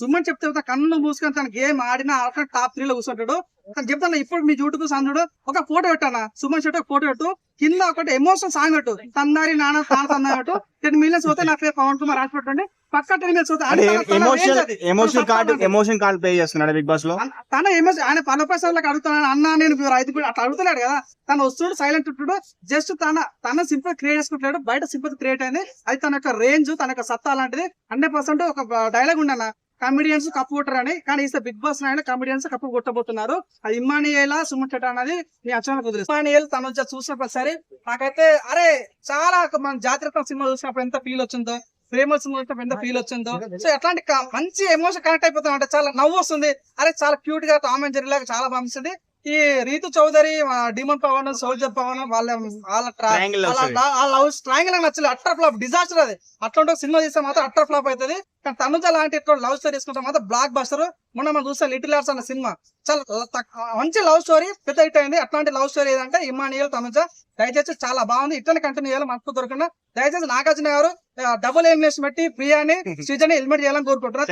సుమన్ చెప్తే కన్ను మూసుకొని తన గేమ్ ఆడినా ఆడకుండా టాప్ త్రీ లో కూర్చుంటాడు. తను చెప్తాను ఇప్పుడు మీ యూట్యూబ్ సందుడు ఒక ఫోటో పెట్టానా సుమన్ చెట్టు ఫోటో పెట్టు కింద ఒకటి ఎమోషన్ సాంగ్ పెట్టు తందారి నాన్న తాన తందా పెట్టు టెన్ మిలియన్స్ పోతే నా పేరు పవన్ కుమార్ రాసి పెట్టండి పక్క టెన్ మిలియన్స్ పోతే emotion. Emotion card emotion card play చేస్తున్నాడు బిగ్ బాస్లో? తన ఏమో ఆయన పల పైసలకు అడుగుతున్నాను అన్న నేను కూడా అట్లా అడుగుతున్నాడు కదా. తను వస్తుడు సైలెంట్ ఉంటుడు జస్ట్ తన తన సింపుల్ క్రియేట్ చేసుకుంటాడు బయట సింపుల్ క్రియేట్ అయింది. అది తన యొక్క రేంజ్ తన యొక్క సత్తా లాంటిది. హండ్రెడ్ పర్సెంట్ ఒక డైలాగ్ ఉండన్న కమెడియన్స్ కప్పు కొట్టరని కానీ ఈసారి బిగ్ బాస్ నాయన కమెడియన్స్ కప్పు కొట్టబోతున్నారు. అది ఇమ్మానియేలా సుముచ్చట అనేది నీ అచ్చనకు కుదిరి ఇమ్మానియేల్ తను వచ్చి చూసినప్పుడు సరే నాకైతే అరే చాలా మన జాతీయ సినిమా చూసినప్పుడు ఎంత ఫీల్ వచ్చిందో ప్రేమ సినిమా చూసినప్పుడు ఎంత ఫీల్ వచ్చిందో. సో ఎట్లాంటి మంచి ఎమోషన్ కనెక్ట్ అయిపోతాం అంటే చాలా నవ్వు వస్తుంది. అరే చాలా క్యూట్గా టామ్ అండ్ జెర్రీ లాగా చాలా బాగుంది ఈ రీతు చౌదరి డిమన్ పవన్ సోల్జర్ పవన్ వాళ్ళ వాళ్ళ లవ్ ట్రాంగిల్ నాకు నచ్చలేదు అట్టర్ ఫ్లాప్ డిజాస్టర్ అది. అట్లాంటి సినిమా తీస్తే మాత్రం అట్టర్ ఫ్లాప్ అవుతుంది కానీ తనుజ లాంటి లవ్ స్టోరీ తీసుకుంటే మాత్రం బ్లాక్ బస్టర్ మొన్న మనం చూస్తే లిటిల్ ఆర్ట్స్ అన్న సినిమా. చాలా మంచి లవ్ స్టోరీ పెద్ద హిట్ అయింది. అట్లాంటి లవ్ స్టోరీ ఏదంటే ఇమానియల్ తనుజ. దయచేసి చాలా బాగుంది. ఇట్లనే కంటిన్యూ చేయాలి మనకు దొరకకుండా. దయచేసి నాగార్జున గారు డబుల్ ఎలిమినేషన్ పెట్టి ప్రియాని సృజని ఎలిమినేట్ చేయాలని కోరుకుంటున్నారు